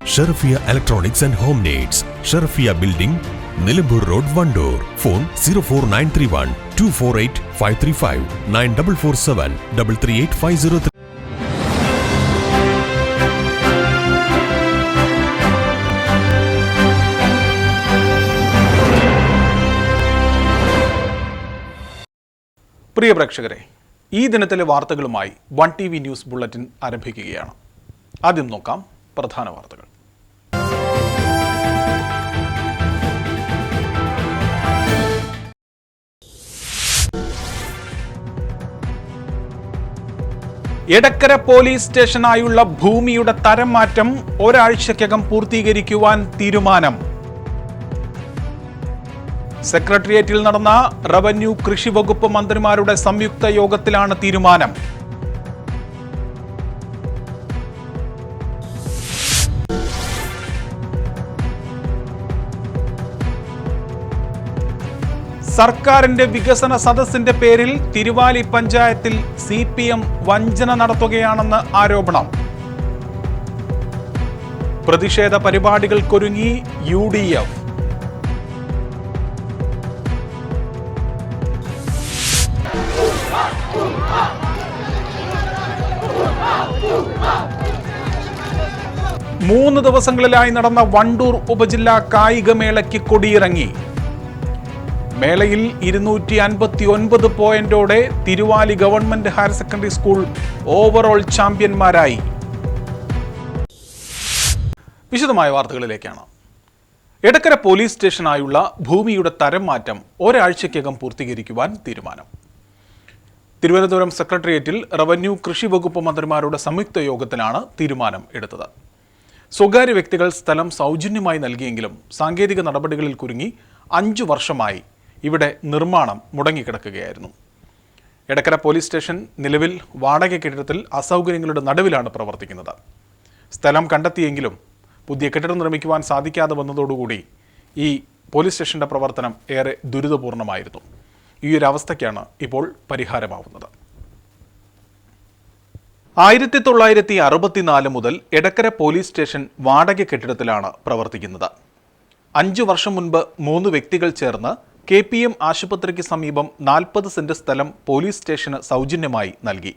Sherafiya electronics and home needs Sherafiya building Nilambur road Wandoor. Phone zero four nine three one two four eight five three five nine double four seven double three eight five zero three പ്രിയ പ്രേക്ഷകരെ ഈ ദിനത്തിലെ വാർത്തകളുമായി one T V news bulletin ആരംഭിക്കുകയാണ്. ആദ്യം നോക്കാം പ്രധാന വാർത്തകൾ. Edakkara police സ്റ്റേഷനായുള്ള ഭൂമിയുടെ തരം മാറ്റം ഒരാഴ്ചക്കകം പൂർത്തീകരിക്കുവാൻ തീരുമാനം. സെക്രട്ടേറിയറ്റിൽ നടന്ന റവന്യൂ കൃഷി വകുപ്പ് മന്ത്രിമാരുടെ സംയുക്ത യോഗത്തിലാണ് തീരുമാനം. സർക്കാരിന്റെ വികസന സദസ്സിന്റെ പേരിൽ തിരുവാലി പഞ്ചായത്തിൽ സി പി എം വഞ്ചന നടത്തുകയാണെന്ന് ആരോപണം. പ്രതിഷേധ പരിപാടികൾക്കൊരുങ്ങി യു ഡി എഫ്. മൂന്ന് ദിവസങ്ങളിലായി നടന്ന വണ്ടൂർ ഉപജില്ലാ കായികമേളയ്ക്ക് കൊടിയിറങ്ങി. മേളയിൽ ഇരുന്നൂറ്റി അൻപത്തി ഒൻപത് പോയിന്റോടെ Thiruvali government higher secondary school overall ചാമ്പ്യന്മാരായി. വിശദമായ വാർത്തകളിലേക്കാണ്. എടക്കര പോലീസ് സ്റ്റേഷനായുള്ള ഭൂമിയുടെ തരം മാറ്റം ഒരാഴ്ചയ്ക്കകം പൂർത്തീകരിക്കുവാൻ തീരുമാനം. തിരുവനന്തപുരം സെക്രട്ടേറിയറ്റിൽ റവന്യൂ കൃഷി വകുപ്പ് മന്ത്രിമാരുടെ സംയുക്ത യോഗത്തിലാണ് തീരുമാനം എടുത്തത്. സ്വകാര്യ വ്യക്തികൾ സ്ഥലം സൗജന്യമായി നൽകിയെങ്കിലും സാങ്കേതിക നടപടികളിൽ കുരുങ്ങി അഞ്ചു വർഷമായി ഇവിടെ നിർമ്മാണം മുടങ്ങിക്കിടക്കുകയായിരുന്നു. എടക്കര പോലീസ് സ്റ്റേഷൻ നിലവിൽ വാടക കെട്ടിടത്തിൽ അസൗകര്യങ്ങളുടെ നടുവിലാണ് പ്രവർത്തിക്കുന്നത്. സ്ഥലം കണ്ടെത്തിയെങ്കിലും പുതിയ കെട്ടിടം നിർമ്മിക്കുവാൻ സാധിക്കാതെ വന്നതോടുകൂടി ഈ പോലീസ് സ്റ്റേഷന്റെ പ്രവർത്തനം ഏറെ ദുരിതപൂർണമായിരുന്നു. ഈ ഒരു അവസ്ഥയ്ക്കാണ് ഇപ്പോൾ പരിഹാരമാവുന്നത്. ആയിരത്തി തൊള്ളായിരത്തി അറുപത്തിനാല് മുതൽ എടക്കര പോലീസ് സ്റ്റേഷൻ വാടക കെട്ടിടത്തിലാണ് പ്രവർത്തിക്കുന്നത്. അഞ്ചു വർഷം മുൻപ് മൂന്ന് വ്യക്തികൾ ചേർന്ന് കെ പി എം ആശുപത്രിക്ക് സമീപം നാൽപ്പത് സെന്റ് സ്ഥലം പോലീസ് സ്റ്റേഷന് സൗജന്യമായി നൽകി.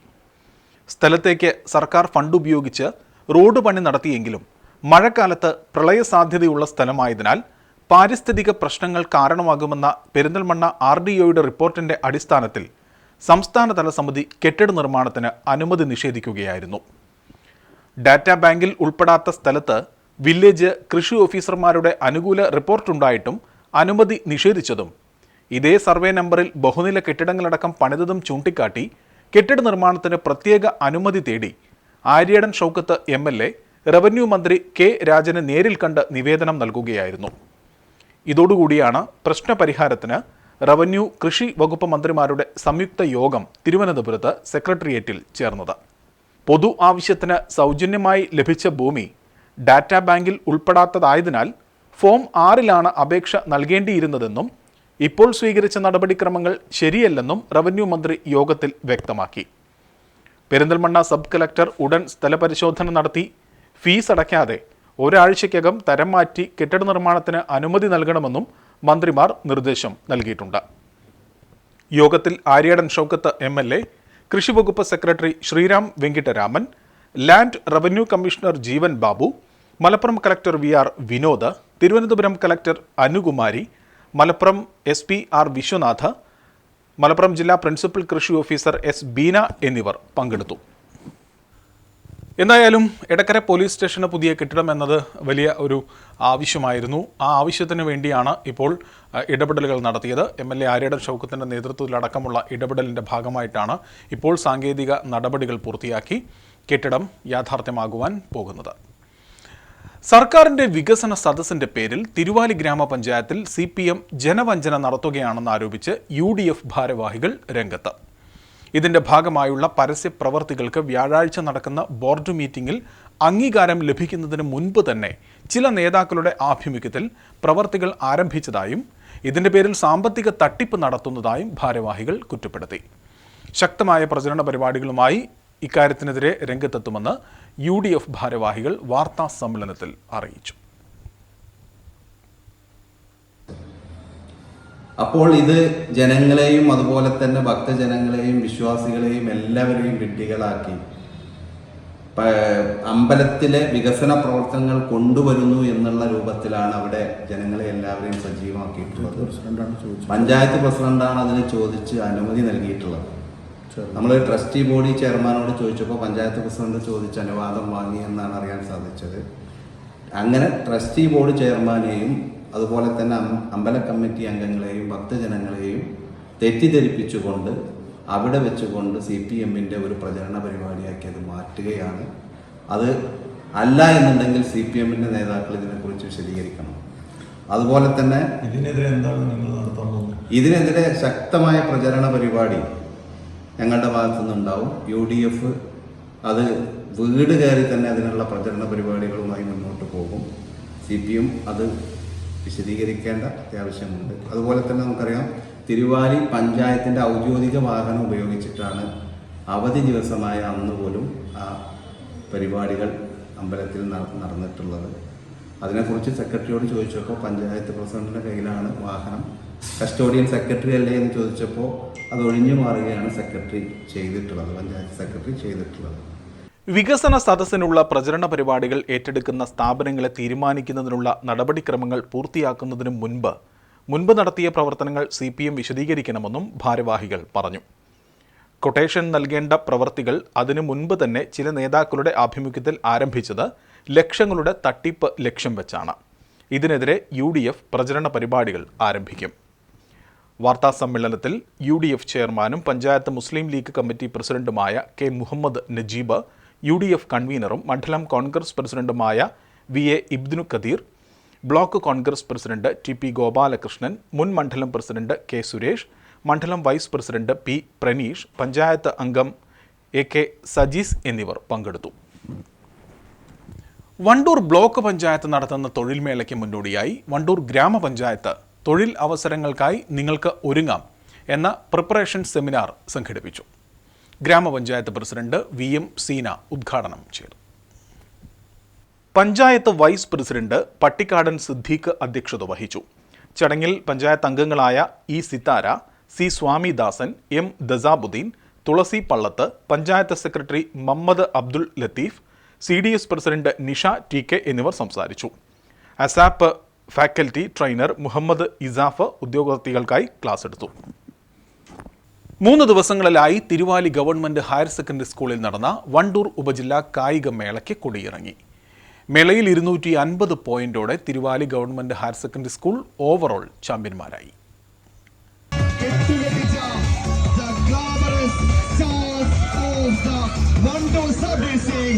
സ്ഥലത്തേക്ക് സർക്കാർ ഫണ്ട് ഉപയോഗിച്ച് റോഡ് പണി നടത്തിയെങ്കിലും മഴക്കാലത്ത് പ്രളയ സാധ്യതയുള്ള സ്ഥലമായതിനാൽ പാരിസ്ഥിതിക പ്രശ്നങ്ങൾ കാരണമാകുമെന്ന പെരിന്തൽമണ്ണ ആർ ഡി ഒയുടെ റിപ്പോർട്ടിന്റെ അടിസ്ഥാനത്തിൽ സംസ്ഥാനതല സമിതി കെട്ടിട നിർമ്മാണത്തിന് അനുമതി നിഷേധിക്കുകയായിരുന്നു. ഡാറ്റാ ബാങ്കിൽ ഉൾപ്പെടാത്ത സ്ഥലത്ത് വില്ലേജ് കൃഷി ഓഫീസർമാരുടെ അനുകൂല റിപ്പോർട്ടുണ്ടായിട്ടും അനുമതി നിഷേധിച്ചതും ഇതേ സർവേ നമ്പറിൽ ബഹുനില കെട്ടിടങ്ങളടക്കം പണിതതും ചൂണ്ടിക്കാട്ടി കെട്ടിട നിർമ്മാണത്തിന് പ്രത്യേക അനുമതി തേടി Aryadan Shoukath M L A revenue മന്ത്രി കെ രാജന് നേരിൽ കണ്ട് നിവേദനം നൽകുകയായിരുന്നു. ഇതോടുകൂടിയാണ് പ്രശ്നപരിഹാരത്തിന് റവന്യൂ കൃഷി വകുപ്പ് മന്ത്രിമാരുടെ സംയുക്ത യോഗം തിരുവനന്തപുരത്ത് സെക്രട്ടേറിയറ്റിൽ ചേർന്നത്. പൊതു ആവശ്യത്തിന് സൗജന്യമായി ലഭിച്ച ഭൂമി ഡാറ്റാ ബാങ്കിൽ ഉൾപ്പെടാത്തതായതിനാൽ ഫോം ആറിലാണ് അപേക്ഷ നൽകേണ്ടിയിരുന്നതെന്നും ഇപ്പോൾ സ്വീകരിച്ച നടപടിക്രമങ്ങൾ ശരിയല്ലെന്നും റവന്യൂ മന്ത്രി യോഗത്തിൽ വ്യക്തമാക്കി. പെരിന്തൽമണ്ണ സബ് കളക്ടർ ഉടൻ സ്ഥലപരിശോധന നടത്തി. ഫീസ് അടയ്ക്കാതെ ഒരാഴ്ചയ്ക്കകം തരം മാറ്റി കെട്ടിട നിർമ്മാണത്തിന് അനുമതി നൽകണമെന്നും മന്ത്രിമാർ നിർദ്ദേശം നൽകിയിട്ടുണ്ട്. യോഗത്തിൽ Aryadan Shoukath M L A കൃഷിവകുപ്പ് secretary Sriram Venkitaraman land revenue commissioner Jeevan Babu Malappuram collector V R Vinod Thiruvananthapuram collector Anukumari Malappuram S P R Viswanath Malappuram ജില്ലാ പ്രിൻസിപ്പൽ കൃഷി ഓഫീസർ എസ് ബീന എന്നിവർ പങ്കെടുത്തു. എന്തായാലും എടക്കര പോലീസ് സ്റ്റേഷന് പുതിയ കെട്ടിടം എന്നത് വലിയ ഒരു ആവശ്യമായിരുന്നു. ആ ആവശ്യത്തിന് വേണ്ടിയാണ് ഇപ്പോൾ ഇടപെടലുകൾ നടത്തിയത്. എം എൽ എ ആര്യടൻ ഷൗക്കത്തിന്റെ നേതൃത്വത്തിലടക്കമുള്ള ഇടപെടലിന്റെ ഭാഗമായിട്ടാണ് ഇപ്പോൾ സാങ്കേതിക നടപടികൾ പൂർത്തിയാക്കി കെട്ടിടം യാഥാർത്ഥ്യമാകുവാൻ പോകുന്നത്. സർക്കാരിന്റെ വികസന സദസ്സിന്റെ പേരിൽ തിരുവാലി ഗ്രാമപഞ്ചായത്തിൽ സി പി എം ജനവഞ്ചന നടത്തുകയാണെന്ന് ആരോപിച്ച് യു ഡി എഫ് ഭാരവാഹികൾ രംഗത്ത്. ഇതിന്റെ ഭാഗമായുള്ള പരസ്യ പ്രവർത്തികൾക്ക് വ്യാഴാഴ്ച നടക്കുന്ന ബോർഡ് മീറ്റിംഗിൽ അംഗീകാരം ലഭിക്കുന്നതിന് മുൻപ് തന്നെ ചില നേതാക്കളുടെ ആഭിമുഖ്യത്തിൽ പ്രവർത്തികൾ ആരംഭിച്ചതായും ഇതിന്റെ പേരിൽ സാമ്പത്തിക തട്ടിപ്പ് നടത്തുന്നതായും ഭാരവാഹികൾ കുറ്റപ്പെടുത്തി. ശക്തമായ പ്രചരണ പരിപാടികളുമായി ഇക്കാര്യത്തിനെതിരെ രംഗത്തെത്തുമെന്ന് യു ഡി എഫ് ഭാരവാഹികൾ വാർത്താ സമ്മേളനത്തിൽ അറിയിച്ചു. അപ്പോൾ ഇത് ജനങ്ങളെയും അതുപോലെ തന്നെ ഭക്തജനങ്ങളെയും വിശ്വാസികളെയും എല്ലാവരെയും വിഡ്ഢികളാക്കി. അമ്പലത്തിലെ വികസന പ്രവർത്തനങ്ങൾ കൊണ്ടുവരുന്നു എന്നുള്ള രൂപത്തിലാണ് അവിടെ ജനങ്ങളെ എല്ലാവരെയും സജീവമാക്കിയിട്ടുള്ളത്. പഞ്ചായത്ത് പ്രസിഡന്റാണ് അതിന് ചോദിച്ച് അനുമതി നൽകിയിട്ടുള്ളത്. നമ്മൾ ട്രസ്റ്റി ബോഡി ചെയർമാനോട് ചോദിച്ചപ്പോൾ പഞ്ചായത്ത് പ്രസിഡന്റ് ചോദിച്ച അനുവാദം വാങ്ങി എന്നാണ് അറിയാൻ സാധിച്ചത്. അങ്ങനെ ട്രസ്റ്റി ബോർഡ് ചെയർമാനെയും അതുപോലെ തന്നെ അമ്പല കമ്മിറ്റി അംഗങ്ങളെയും ഭക്തജനങ്ങളെയും തെറ്റിദ്ധരിപ്പിച്ചുകൊണ്ട് അവിടെ വെച്ചുകൊണ്ട് സി പി എമ്മിന്റെ ഒരു പ്രചരണ പരിപാടിയാക്കി അത് മാറ്റുകയാണ്. അത് അല്ല എന്നുണ്ടെങ്കിൽ സി പി എമ്മിന്റെ നേതാക്കൾ ഇതിനെക്കുറിച്ച് വിശദീകരിക്കണം. അതുപോലെ തന്നെ ഇതിനെതിരെ എന്താണ് നിങ്ങൾ നടത്താൻ പോകുന്നത്? ഇതിനെതിരെ ശക്തമായ പ്രചരണ പരിപാടി ഞങ്ങളുടെ ഭാഗത്തു നിന്നുണ്ടാവും യു ഡി എഫ് അത് വീട് കയറി തന്നെ അതിനുള്ള പ്രചരണ പരിപാടികളുമായി മുന്നോട്ട് പോകും. സി പി എം അത് വിശദീകരിക്കേണ്ട അത്യാവശ്യമുണ്ട്. അതുപോലെ തന്നെ നമുക്കറിയാം തിരുവാലി പഞ്ചായത്തിന്റെ ഔദ്യോഗിക വാഹനം ഉപയോഗിച്ചിട്ടാണ് അവധി ദിവസമായ അന്ന് പോലും ആ പരിപാടികൾ അമ്പലത്തിൽ നടന്നിട്ടുള്ളത്. അതിനെക്കുറിച്ച് സെക്രട്ടറിയോട് ചോദിച്ചപ്പോൾ പഞ്ചായത്ത് പ്രസിഡന്റിന്റെ കയ്യിലാണ് വാഹനം കസ്റ്റോഡിയൻ സെക്രട്ടറി അല്ലേ എന്ന് ചോദിച്ചപ്പോൾ അത് ഒഴിഞ്ഞു മാറുകയാണ് സെക്രട്ടറി ചെയ്തിട്ടുള്ളത് പഞ്ചായത്ത് സെക്രട്ടറി ചെയ്തിട്ടുള്ളത്. വികസന സദസ്സിനുള്ള പ്രചരണ പരിപാടികൾ ഏറ്റെടുക്കുന്ന സ്ഥാപനങ്ങളെ തീരുമാനിക്കുന്നതിനുള്ള നടപടിക്രമങ്ങൾ പൂർത്തിയാക്കുന്നതിന് മുൻപ് മുൻപ് നടത്തിയ പ്രവർത്തനങ്ങൾ സി പി എം വിശദീകരിക്കണമെന്നും ഭാരവാഹികൾ പറഞ്ഞു. കൊട്ടേഷൻ നൽകേണ്ട പ്രവർത്തികൾ അതിനു മുൻപ് തന്നെ ചില നേതാക്കളുടെ ആഭിമുഖ്യത്തിൽ ആരംഭിച്ചത് ലക്ഷങ്ങളുടെ തട്ടിപ്പ് ലക്ഷ്യം വെച്ചാണ്. ഇതിനെതിരെ യു പ്രചരണ പരിപാടികൾ ആരംഭിക്കും. വാർത്താ സമ്മേളനത്തിൽ യു ഡി എഫ് ചെയർമാനും പഞ്ചായത്ത് മുസ്ലിം ലീഗ് കമ്മിറ്റി പ്രസിഡന്റുമായ K Muhammad Najeeb U D F കൺവീനറും മണ്ഡലം കോൺഗ്രസ് പ്രസിഡന്റുമായ V A ഇബ്ദിനു Kadeer block Congress president T P Gopalakrishnan മുൻ മണ്ഡലം പ്രസിഡന്റ് കെ സുരേഷ് മണ്ഡലം vice president P Praneesh panchayat അംഗം എ കെ സജീസ് എന്നിവർ പങ്കെടുത്തു. വണ്ടൂർ ബ്ലോക്ക് പഞ്ചായത്ത് നടത്തുന്ന തൊഴിൽ മേളയ്ക്ക് മുന്നോടിയായി വണ്ടൂർ ഗ്രാമപഞ്ചായത്ത് തൊഴിൽ അവസരങ്ങൾക്കായി നിങ്ങൾക്ക് ഒരുങ്ങാം എന്ന പ്രിപ്പറേഷൻ സെമിനാർ സംഘടിപ്പിച്ചു. ഗ്രാമപഞ്ചായത്ത് പ്രസിഡന്റ് വി എം സീന ഉദ്ഘാടനം ചെയ്തു. പഞ്ചായത്ത് വൈസ് പ്രസിഡന്റ് പട്ടിക്കാടൻ സിദ്ദീഖ് അധ്യക്ഷത വഹിച്ചു. ചടങ്ങിൽ പഞ്ചായത്ത് അംഗങ്ങളായ E Sithara C Swamidasan M Dasabuddin Thulasi Pallath panchayat secretary Mammad Abdul Latheef C D S president Nisha T K എന്നിവർ സംസാരിച്ചു. ASAP faculty trainer Muhammad ESAF ഉദ്യോഗാർത്ഥികൾക്കായി ക്ലാസ് എടുത്തു. മൂന്ന് ദിവസങ്ങളിലായി തിരുവാലി ഗവൺമെന്റ് ഹയർ സെക്കൻഡറി സ്കൂളിൽ നടന്ന വണ്ടൂർ ഉപജില്ലാ കായിക മേളയ്ക്ക് കൊടിയിറങ്ങി. മേളയിൽ ഇരുന്നൂറ്റി അൻപത് പോയിന്റോടെ Thiruvali government higher secondary school overall ചാമ്പ്യന്മാരായി. Wando Servicing.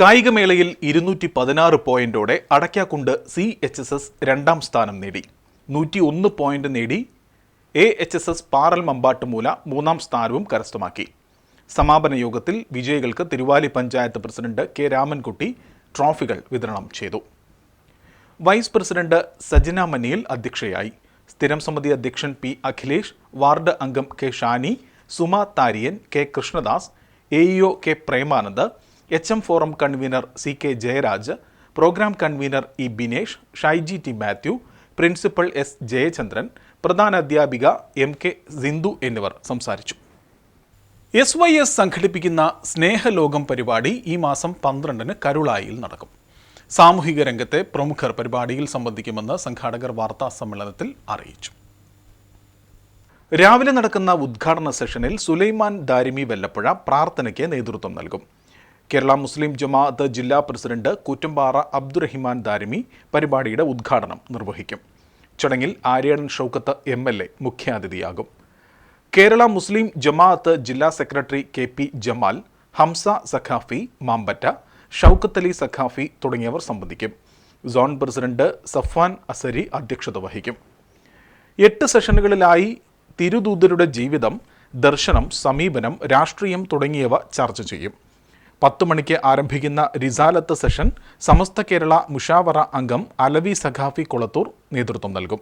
കായികമേളയിൽ ഇരുന്നൂറ്റി പതിനാറ് പോയിന്റോടെ Adakkakundu C H S S രണ്ടാം സ്ഥാനം നേടി. നൂറ്റി ഒന്ന് പോയിന്റ് നേടി A H S S Paral Mambattumoola മൂന്നാം സ്ഥാനവും കരസ്ഥമാക്കി. സമാപന യോഗത്തിൽ വിജയികൾക്ക് തിരുവാലി പഞ്ചായത്ത് പ്രസിഡന്റ് കെ രാമൻകുട്ടി ട്രോഫികൾ വിതരണം ചെയ്തു. വൈസ് പ്രസിഡന്റ് സജന മനിയിൽ അധ്യക്ഷയായി. സ്ഥിരം സമിതി അധ്യക്ഷൻ പി അഖിലേഷ് വാർഡ് അംഗം K Shani Suma Tharian K Krishnadas A K Premanand H M forum convener C K Jayaraj programme convener E Binesh Shyji T Mathew principal S Jayachandran പ്രധാന അധ്യാപിക എം കെ സിന്ധു എന്നിവർ സംസാരിച്ചു. S Y S സംഘടിപ്പിക്കുന്ന സ്നേഹലോകം പരിപാടി ഈ മാസം പന്ത്രണ്ടിന് കരുളായിൽ നടക്കും. സാമൂഹിക രംഗത്തെ പ്രമുഖർ പരിപാടിയിൽ സംബന്ധിക്കുമെന്ന് സംഘാടകർ വാർത്താ സമ്മേളനത്തിൽ അറിയിച്ചു. രാവിലെ നടക്കുന്ന ഉദ്ഘാടന സെഷനിൽ സുലൈമാൻ ദാരിമി വെല്ലപ്പുഴ പ്രാർത്ഥനയ്ക്ക് നേതൃത്വം നൽകും. കേരള മുസ്ലിം ജമാഅത്ത് ജില്ലാ പ്രസിഡന്റ് കൂറ്റമ്പാറ അബ്ദുറഹിമാൻ ദാരിമി പരിപാടിയുടെ ഉദ്ഘാടനം നിർവഹിക്കും. ചടങ്ങിൽ Aryadan Shoukath M L A മുഖ്യാതിഥിയാകും. കേരള മുസ്ലിം ജമാഅത്ത് ജില്ലാ secretary K P Jamal Hamza Saqafi Mambatta Shoukath Ali Saqafi തുടങ്ങിയവർ സംബന്ധിക്കും. സോൺ പ്രസിഡന്റ് സഫാൻ അസരി അധ്യക്ഷത വഹിക്കും. എട്ട് സെഷനുകളിലായി തിരുദൂതരുടെ ജീവിതം ദർശനം സമീപനം രാഷ്ട്രീയം തുടങ്ങിയവ ചർച്ച ചെയ്യും. പത്ത് മണിക്ക് ആരംഭിക്കുന്ന റിസാലത്ത് സെഷൻ സമസ്ത കേരള മുഷാവറ അംഗം അലവി സഖാഫി കൊളത്തൂർ നേതൃത്വം നൽകും.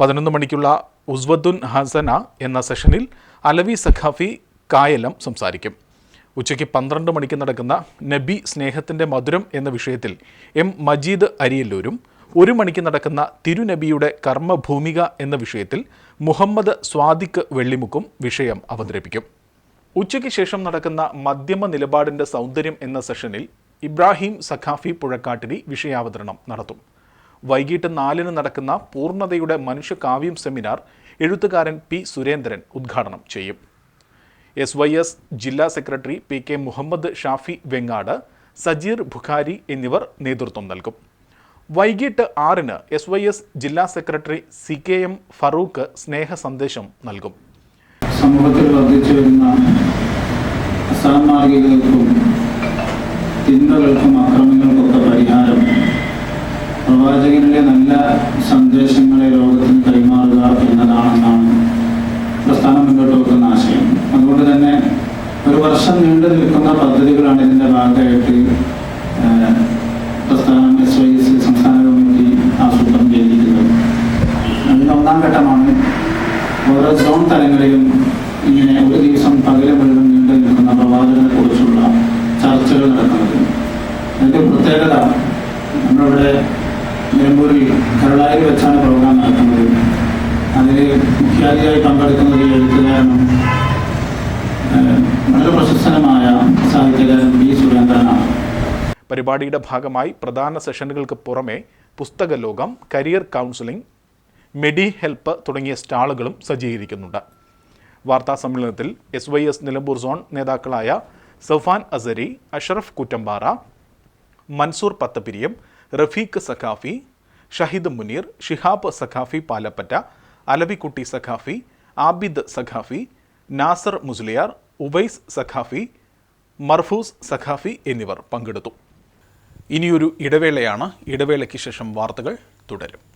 പതിനൊന്ന് മണിക്കുള്ള ഉസ്വദ്ദുൻ ഹസന എന്ന സെഷനിൽ അലവി സഖാഫി കായലം സംസാരിക്കും. ഉച്ചയ്ക്ക് പന്ത്രണ്ട് മണിക്ക് നടക്കുന്ന നബി സ്നേഹത്തിന്റെ മധുരം എന്ന വിഷയത്തിൽ എം മജീദ് അരിയല്ലൂരും ഒരു മണിക്ക് നടക്കുന്ന തിരുനബിയുടെ കർമ്മഭൂമിക എന്ന വിഷയത്തിൽ മുഹമ്മദ് സ്വാദിഖ് വെള്ളിമുക്കും വിഷയം അവതരിപ്പിക്കും. ഉച്ചയ്ക്ക് ശേഷം നടക്കുന്ന മധ്യമ നിലപാടിന്റെ സൗന്ദര്യം എന്ന സെഷനിൽ ഇബ്രാഹിം സഖാഫി പുഴക്കാട്ടിരി വിഷയാവതരണം നടത്തും. വൈകിട്ട് നാലിന് നടക്കുന്ന പൂർണതയുടെ മനുഷ്യകാവ്യം സെമിനാർ എഴുത്തുകാരൻ പി സുരേന്ദ്രൻ ഉദ്ഘാടനം ചെയ്യും. എസ് വൈ എസ് ജില്ലാ secretary P K Muhammad Shafi Vengad Sajeer Bukhari എന്നിവർ നേതൃത്വം നൽകും. വൈകിട്ട് ആറിന് എസ് വൈ എസ് ജില്ലാ secretary C K M Farooq സ്നേഹ സന്ദേശം നൽകും. സമൂഹത്തിൽ വർദ്ധിച്ചു വരുന്ന അസാമാർഗികൾക്കും ചിന്തകൾക്കും അക്രമങ്ങൾക്കൊക്കെ പരിഹാരം. പ്രവാചകനിലെ നല്ല സന്ദേശങ്ങളെ ലോകത്തിന് കൈമാറുക എന്നതാണെന്നാണ് പ്രസ്ഥാനം മുന്നോട്ട് വെക്കുന്ന ആശയം. അതുകൊണ്ട് തന്നെ ഒരു വർഷം നീണ്ടു നിൽക്കുന്ന പദ്ധതികളാണ് ഇതിന്റെ ഭാഗമായിട്ട് പ്രസ്ഥാനം എസ് വൈ എസ് സംസ്ഥാന കമ്മിറ്റി ആസൂത്രണം ചെയ്തിരിക്കുന്നത്. അതിന്റെ ഒന്നാം ഘട്ടമാണ് ഓരോ സോൺ തലങ്ങളിലും ഇങ്ങനെ ഒരു ദിവസം പകരം മുഴുവൻ നിൽക്കുന്ന പ്രവാചകനെ കുറിച്ചുള്ള ചർച്ചകൾ നടക്കുന്നത് അതിന്റെ പ്രത്യേകത നമ്മളിവിടെ നിലമ്പൂരിൽ കരളായി വെച്ചാണ് പ്രോഗ്രാം നടക്കുന്നത് അതിൽ മുഖ്യാതിഥിയായി പങ്കെടുക്കുന്നത് ഈ എഴുത്തുകാരനും വളരെ പ്രശസ്തനമായ സാഹിത്യകാരൻ ബി സുരേന്ദ്രനാണ്. പരിപാടിയുടെ ഭാഗമായി പ്രധാന സെഷനുകൾക്ക് പുറമെ പുസ്തകലോകം കരിയർ കൗൺസിലിംഗ് മെഡി ഹെൽപ്പ് തുടങ്ങിയ സ്റ്റാളുകളും സജ്ജീകരിക്കുന്നുണ്ട്. വാർത്താ സമ്മേളനത്തിൽ S Y S Nilambur zone നേതാക്കളായ സഫാൻ അസരി അഷറഫ് കുറ്റമ്പാറ മൻസൂർ പത്തപിരിയം റഫീഖ് സഖാഫി ഷഹിദ് മുനീർ ഷിഹാബ് സഖാഫി പാലപ്പറ്റ അലവിക്കുട്ടി സഖാഫി ആബിദ് സഖാഫി നാസർ മുസ്ലിയാർ ഉബൈസ് സഖാഫി മർഫൂസ് സഖാഫി എന്നിവർ പങ്കെടുത്തു. ഇനിയൊരു ഇടവേളയാണ്. ഇടവേളയ്ക്ക് ശേഷം വാർത്തകൾ തുടരും.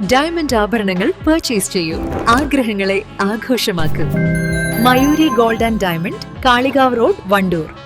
ഡയമണ്ട് ആഭരണങ്ങൾ പർച്ചേസ് ചെയ്യൂ. ആഗ്രഹങ്ങളെ ആഘോഷമാക്കൂ. Mayuri gold and diamond Kalikavu road Wandoor.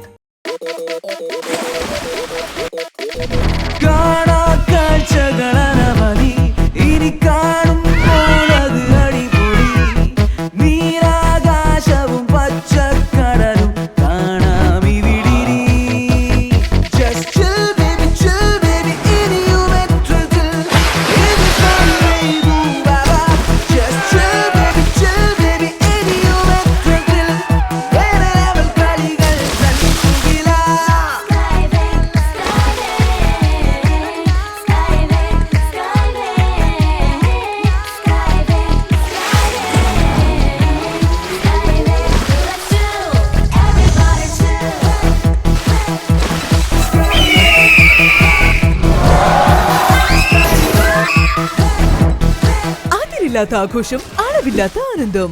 അതിരില്ലാത്ത ആഘോഷം അളവില്ലാത്ത ആനന്ദം.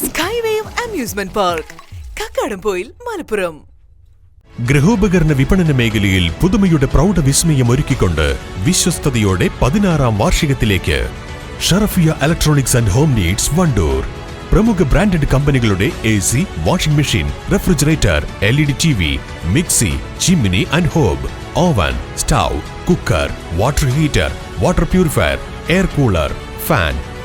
Skywave amusement park Kakkadampoyil Malappuram. ഗൃഹോപകരണ വിപണന മേഖലയിൽ പുതുമയുടെ പ്രൗഢ വിസ്മയം ഒരുക്കിക്കൊണ്ട് വിശ്വസ്തയോടെ പതിനാറാം വാർഷികത്തിലേക്ക്. Sharafiya electronics and home needs Wandoor. പ്രമുഖ ബ്രാൻഡഡ് കമ്പനികളുടെ A C washing machine refrigerator L E D T V mixie chimney and hob. Oven stove cooker water heater water purifier air cooler fan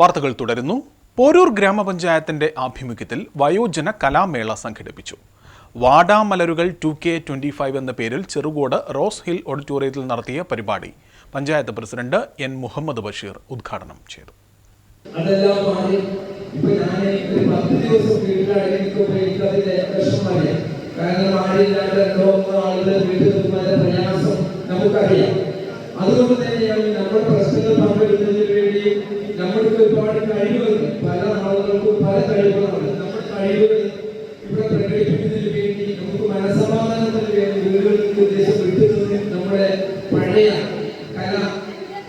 വാർത്തകൾ തുടരുന്നു. പോരൂർ ഗ്രാമപഞ്ചായത്തിന്റെ ആഭിമുഖ്യത്തിൽ വയോജന കലാമേള സംഘടിപ്പിച്ചു. വാടാമലരുകൾ ടു കെ ട്വന്റി ഫൈവ് എന്ന പേരിൽ ചെറുകോട് റോസ് ഹിൽ ഓഡിറ്റോറിയത്തിൽ നടത്തിയ പരിപാടി പഞ്ചായത്ത് പ്രസിഡന്റ് എൻ മുഹമ്മദ് ബഷീർ ഉദ്ഘാടനം ചെയ്തു. അതുകൊണ്ട് തന്നെയാണ് നമ്മുടെ പ്രശ്നങ്ങൾ പങ്കെടുക്കുന്നതിന് നമ്മൾക്ക് ഒരുപാട് കഴിവുകൾ പല ആളുകൾക്കും പല കഴിവുകളാണ് നമ്മുടെ കഴിവുകൾ ഇവിടെ പ്രകടിപ്പിക്കുന്നതിന് വേണ്ടി നമുക്ക് മനസ്സമാധാനത്തിന് വേണ്ടി വീടുകളിൽ ഉദ്ദേശം വിട്ടുന്നതിന് നമ്മുടെ പഴയ കല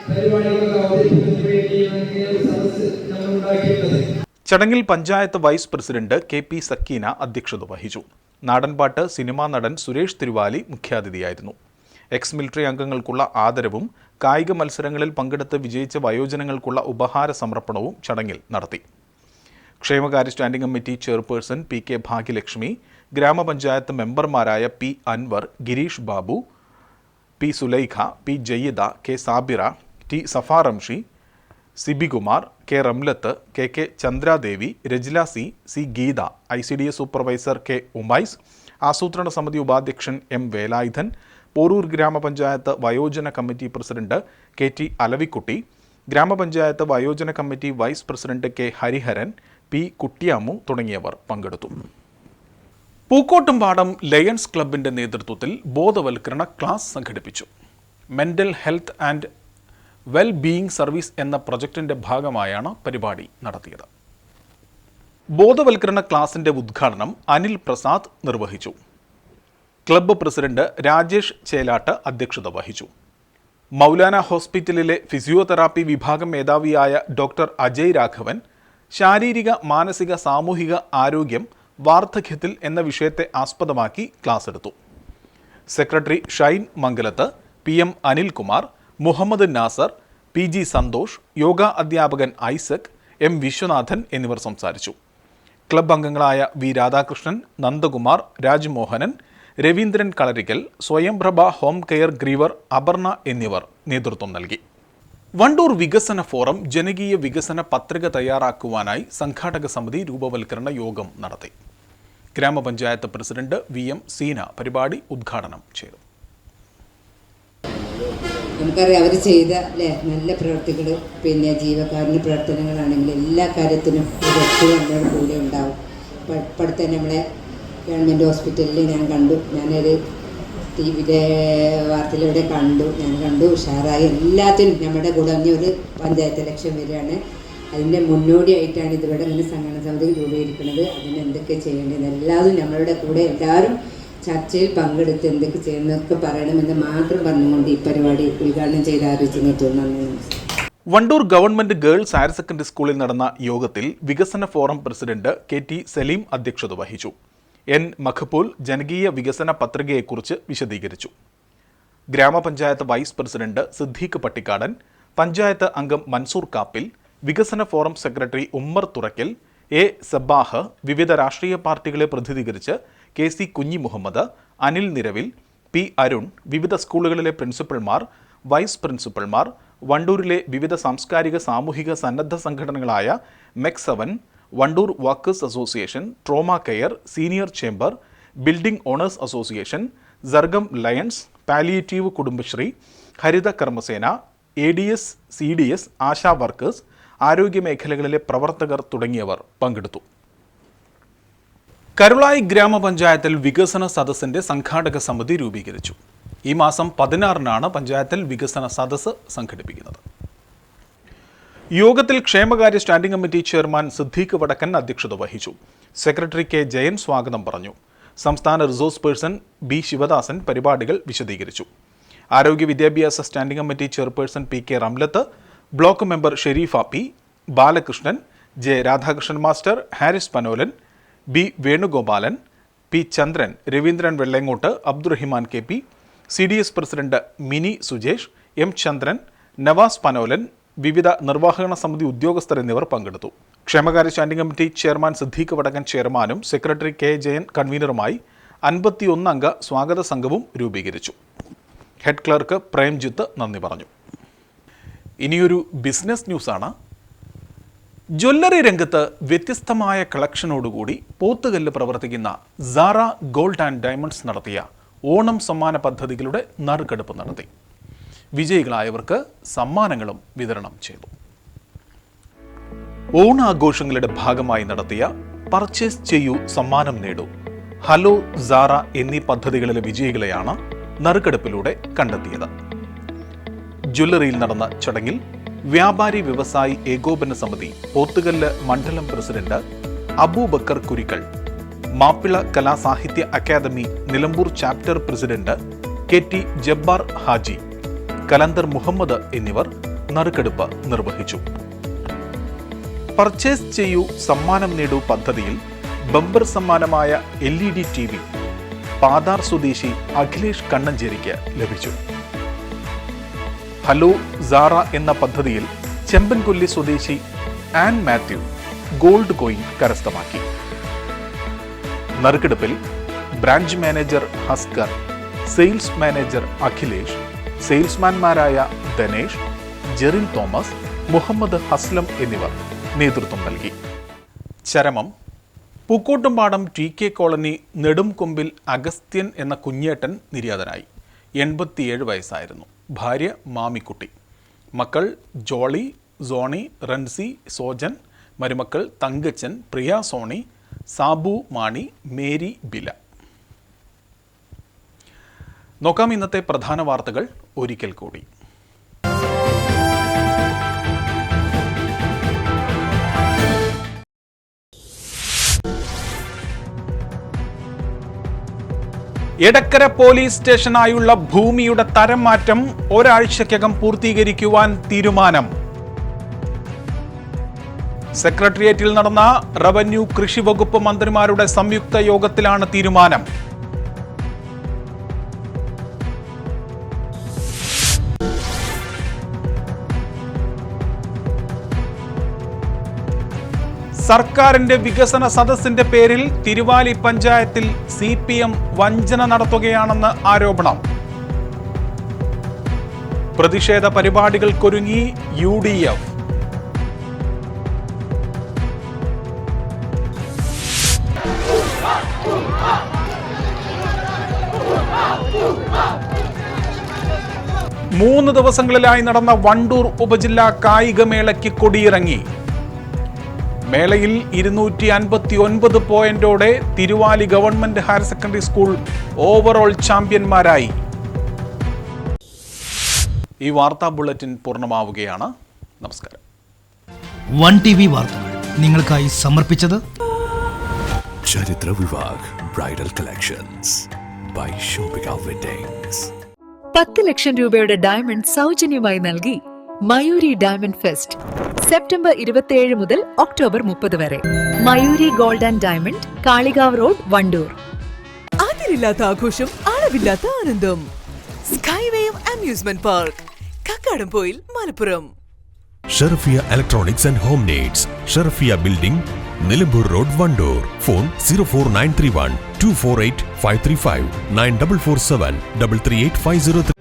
പരിപാടികളൊക്കെ അവതരിപ്പിക്കുന്നതിന് ഇങ്ങനെ ഒരു സദസ്സ് നമ്മൾ ഉണ്ടാക്കിയിട്ടുള്ളത്. ചടങ്ങിൽ panchayat vice president K P Sakkeena അധ്യക്ഷത വഹിച്ചു. നാടൻപാട്ട് സിനിമാ നടൻ സുരേഷ് തിരുവാലി മുഖ്യാതിഥിയായിരുന്നു. എക്സ് മിലിറ്ററി അംഗങ്ങൾക്കുള്ള ആദരവും കായിക മത്സരങ്ങളിൽ പങ്കെടുത്ത് വിജയിച്ച വയോജനങ്ങൾക്കുള്ള ഉപഹാര സമർപ്പണവും ചടങ്ങിൽ നടത്തി. ക്ഷേമകാര്യ standing committee chairperson P K Bhagyalakshmi ഗ്രാമപഞ്ചായത്ത് മെമ്പർമാരായ P Anwar Gireesh Babu P Sulaikha P Jayyada K Sabira T Safaramshi Sibikumar K Ramlath K K Chandradevi Rajila C C Geetha I C D S supervisor K Umais ആസൂത്രണ സമിതി ഉപാധ്യക്ഷൻ M Velayudhan Porur ഗ്രാമപഞ്ചായത്ത് വയോജന committee president K T Alavikutty ഗ്രാമപഞ്ചായത്ത് വയോജന committee vice president K Hariharan P Kuttiyamu തുടങ്ങിയവർ പങ്കെടുത്തു. Pookkottumpadam lions ക്ലബിന്റെ നേതൃത്വത്തിൽ ബോധവൽക്കരണ ക്ലാസ് സംഘടിപ്പിച്ചു. Mental health and well being service എന്ന പ്രൊജക്ടിന്റെ ഭാഗമായാണ് പരിപാടി നടത്തിയത്. ബോധവൽക്കരണ ക്ലാസിന്റെ ഉദ്ഘാടനം അനിൽ പ്രസാദ് നിർവഹിച്ചു. ക്ലബ്ബ് പ്രസിഡന്റ് രാജേഷ് ചേലാട്ട് അധ്യക്ഷത വഹിച്ചു. മൗലാന ഹോസ്പിറ്റലിലെ ഫിസിയോതെറാപ്പി വിഭാഗം മേധാവിയായ ഡോക്ടർ അജയ് രാഘവൻ ശാരീരിക മാനസിക സാമൂഹിക ആരോഗ്യം വാർദ്ധക്യത്തിൽ എന്ന വിഷയത്തെ ആസ്പദമാക്കി ക്ലാസ് എടുത്തു secretary Shine Mangalath P M Anilkumar Muhammad Nasar P G Santhosh yoga അധ്യാപകൻ ഐസക് എം വിശ്വനാഥൻ എന്നിവർ സംസാരിച്ചു. ക്ലബ് അംഗങ്ങളായ V Radhakrishnan Nandakumar Rajmohanan Raveendran Kalarikkal Swayamprabha home care giver Aparna എന്നിവർ നേതൃത്വം നൽകി. വണ്ടൂർ വികസന ഫോറം ജനകീയ വികസന പത്രിക തയ്യാറാക്കുവാനായി സംഘാടക സമിതി രൂപവൽക്കരണ യോഗം നടത്തി. ഗ്രാമപഞ്ചായത്ത് പ്രസിഡന്റ് വി എം സീന പരിപാടി ഉദ്ഘാടനം ചെയ്തു. നമുക്കറിയാം അവർ ചെയ്ത അല്ലേ? നല്ല പ്രവൃത്തികൾ പിന്നെ ജീവകാരുണ്യ പ്രവർത്തനങ്ങളാണെങ്കിൽ എല്ലാ കാര്യത്തിനും ഒരു കൂടെ ഉണ്ടാവും. ഇപ്പോഴത്തെ നമ്മളെ ഗവൺമെന്റ് ഹോസ്പിറ്റലിൽ ഞാൻ കണ്ടു. ഞാനൊരു ടി വിയിലെ വാർത്തയിലൂടെ കണ്ടു. ഞാൻ കണ്ടു. ഉഷാറായി. എല്ലാത്തിനും നമ്മുടെ ഇനി ഒരു പഞ്ചായത്ത് ഇലക്ഷൻ വരികയാണ്. അതിന്റെ മുന്നോടിയായിട്ടാണ് ഇതിവിടെ ഇങ്ങനെ സംഘടന സമിതി രൂപീകരിക്കുന്നത്. അതിന് എന്തൊക്കെ ചെയ്യേണ്ടത്? എല്ലാതും നമ്മളുടെ കൂടെ എല്ലാവരും ചർച്ചയിൽ പങ്കെടുത്ത് എന്തൊക്കെ ചെയ്യുന്നതൊക്കെ പറയണമെന്ന് മാത്രം പറഞ്ഞുകൊണ്ട് ഈ പരിപാടി ഉദ്ഘാടനം ചെയ്ത് ആലോചിച്ചു നന്ദി Vandoor government girls higher secondary സ്കൂളിൽ നടന്ന യോഗത്തിൽ വികസന forum president K T Saleem അധ്യക്ഷത വഹിച്ചു. എൻ. മഖപൂൽ ജനകീയ വികസന പത്രികയെക്കുറിച്ച് വിശദീകരിച്ചു. ഗ്രാമപഞ്ചായത്ത് വൈസ് പ്രസിഡന്റ് സിദ്ദീഖ് പട്ടിക്കാടൻ പഞ്ചായത്ത് അംഗം മൻസൂർ കാപ്പിൽ വികസന forum secretary Ummer Thurakkal A. Sabah വിവിധ രാഷ്ട്രീയ പാർട്ടികളെ പ്രതിനിധീകരിച്ച് K. C. Kunhi Muhammad Anil Niravil P. Arun വിവിധ സ്കൂളുകളിലെ പ്രിൻസിപ്പൽമാർ വൈസ് പ്രിൻസിപ്പൽമാർ വണ്ടൂരിലെ വിവിധ സാംസ്കാരിക സാമൂഹിക സന്നദ്ധ സംഘടനകളായ Mecseven Wandoor workers association trauma care senior chamber building owners association Sargam lions palliative Kudumbashree Haritha Karmasena A D S C D S ASHA workers ആരോഗ്യ മേഖലകളിലെ പ്രവർത്തകർ തുടങ്ങിയവർ പങ്കെടുത്തു. കരുളായി ഗ്രാമപഞ്ചായത്തിൽ വികസന സദസ്സിന്റെ സംഘാടക സമിതി രൂപീകരിച്ചു. ഈ മാസം പതിനാറിനാണ് പഞ്ചായത്തിൽ വികസന സദസ്സ് സംഘടിപ്പിക്കുന്നത്. യോഗത്തിൽ ക്ഷേമകാര്യ സ്റ്റാൻഡിംഗ് കമ്മിറ്റി ചെയർമാൻ സിദ്ദീഖ് വടക്കൻ അധ്യക്ഷത വഹിച്ചു. സെക്രട്ടറി കെ ജയൻ സ്വാഗതം പറഞ്ഞു. സംസ്ഥാന റിസോഴ്സ് പേഴ്സൺ ബി ശിവദാസൻ പരിപാടികൾ വിശദീകരിച്ചു. ആരോഗ്യ വിദ്യാഭ്യാസ standing committee chairperson P K Ramlath block member Shareefa P Balakrishnan J Radhakrishnan master Haris Panolan B Venugopalan P Chandran Raveendran Vellengott Abdurahiman K P C D S president Mini Sujesh M Chandran Navas Panolan വിവിധ നിർവാഹകണ സമിതി ഉദ്യോഗസ്ഥർ എന്നിവർ പങ്കെടുത്തു. ക്ഷേമകാര്യ standing committee chairman Siddique Vadakkan ചെയർമാനും secretary K Jayan കൺവീനറുമായി അൻപത്തിയൊന്ന് അംഗ സ്വാഗത സംഘവും രൂപീകരിച്ചു. ഹെഡ് ക്ലർക്ക് പ്രേംജിത്ത് നന്ദി പറഞ്ഞു. ഇനിയൊരു ബിസിനസ് ന്യൂസാണ്. ജ്വല്ലറി രംഗത്ത് വ്യത്യസ്തമായ കളക്ഷനോടുകൂടി പോത്തുകല്ല് പ്രവർത്തിക്കുന്ന സാറ ഗോൾഡ് ആൻഡ് ഡയമണ്ട്സ് നടത്തിയ ഓണം സമ്മാന പദ്ധതികളുടെ നറുക്കെടുപ്പ് നടത്തി. വിജയികളായവർക്ക് സമ്മാനങ്ങളും വിതരണം ചെയ്തു. ഓണാഘോഷങ്ങളുടെ ഭാഗമായി നടത്തിയ പർച്ചേസ് ചെയ്യൂ സമ്മാനം നേടൂ. ഹലോ സാറ എന്നീ പദ്ധതികളിലെ വിജയികളെയാണ് നറുക്കെടുപ്പിലൂടെ കണ്ടെത്തിയത്. ജ്വല്ലറിയിൽ നടന്ന ചടങ്ങിൽ വ്യാപാരി വ്യവസായി ഏകോപന സമിതി പോത്തുകല്ല് മണ്ഡലം പ്രസിഡന്റ് അബൂബക്കർ കുരിക്കൽ മാപ്പിള കലാസാഹിത്യ academy Nilambur chapter president K T Jabbar Haji Kalanthar Muhammed എന്നിവർ നറുക്കെടുപ്പ് നിർവഹിച്ചു. പർച്ചേസ് ചെയ്യൂ സമ്മാനം നേടൂ പദ്ധതിയിൽ bumper സമ്മാനമായ L E D T V Pathar സ്വദേശി അഖിലേഷ് കണ്ണഞ്ചേരിക്ക് ലഭിച്ചു. ഹലോ സാറ എന്ന പദ്ധതിയിൽ ചെമ്പൻകൊല്ലി സ്വദേശി ആൻ മാത്യു ഗോൾഡ് കോയിൻ കരസ്ഥമാക്കി. നറുക്കെടുപ്പിൽ branch manager Haskar sales manager Akhilesh സെയിൽസ്മാൻമാരായ Dhanesh Jerin Thomas Muhammad Haslam എന്നിവർ നേതൃത്വം നൽകി. ചരമം Pookkottumpadam T K colony Nedumkombil Agasthyan എന്ന കുഞ്ഞേട്ടൻ നിര്യാതനായി. എൺപത്തിയേഴ് വയസ്സായിരുന്നു. ഭാര്യ മാമിക്കുട്ടി. മക്കൾ ജോളി സോണി റൺസി സോജൻ. മരുമക്കൾ തങ്കച്ചൻ പ്രിയ സോണി സാബു മാണി മേരി ബില. നോക്കാം ഇന്നത്തെ പ്രധാന വാർത്തകൾ. ഒരിക്കൽ കൂടി. എടക്കര പോലീസ് സ്റ്റേഷനായുള്ള ഭൂമിയുടെ തരം മാറ്റം ഒരാഴ്ചക്കകം പൂർത്തീകരിക്കുവാൻ തീരുമാനം. സെക്രട്ടേറിയറ്റിൽ നടന്ന റവന്യൂ കൃഷി വകുപ്പ് മന്ത്രിമാരുടെ സംയുക്ത യോഗത്തിലാണ് തീരുമാനം. സർക്കാരിന്റെ വികസന സദസ്സിന്റെ പേരിൽ തിരുവാലി പഞ്ചായത്തിൽ സി പി എം വഞ്ചന നടത്തുകയാണെന്ന് ആരോപണം. പ്രതിഷേധ പരിപാടികൾക്കൊരുങ്ങി യു ഡി എഫ്. മൂന്ന് ദിവസങ്ങളിലായി നടന്ന വണ്ടൂർ ഉപജില്ലാ കായികമേളയ്ക്ക് കൊടിയിറങ്ങി. മേളയിൽ ഇരുന്നൂറ്റി അൻപത്തി ഒൻപത് പോയിന്റോടെ Thiruvali government higher secondary school overall ചാമ്പ്യന്മാരായി. ഈ വാർത്താ ബുള്ളറ്റിൻ പൂർണമാവുകയാണ്. നമസ്കാരം. വൺ ടി വി വാർത്തകൾ നിങ്ങൾക്കായി സമർപ്പിച്ചത് ചരിത്ര Vivah bridal collections by Shoppika weddings പത്ത് ലക്ഷം രൂപയുടെ ഡയമണ്ട് സൗജന്യമായി നൽകി മയൂരി ഡയമണ്ട് ഫെസ്റ്റ്. സെപ്റ്റംബർ ഇരുപത്തിയേഴ് മുതൽ ഒക്ടോബർ മുപ്പത് വരെ. Mayuri gold and diamond Kalikavu road Wandoor. അതിരില്ലാത്ത ആഘോഷം അളവില്ലാത്ത ആനന്ദം. സ്കൈവേയും amusement park Kakkadampoyil Malappuram. Sharafiya electronics and home needs Sharafiya building Nilambur road Wandoor. Phone zero four nine three one two four eight five three five nine double four seven double three eight five zero three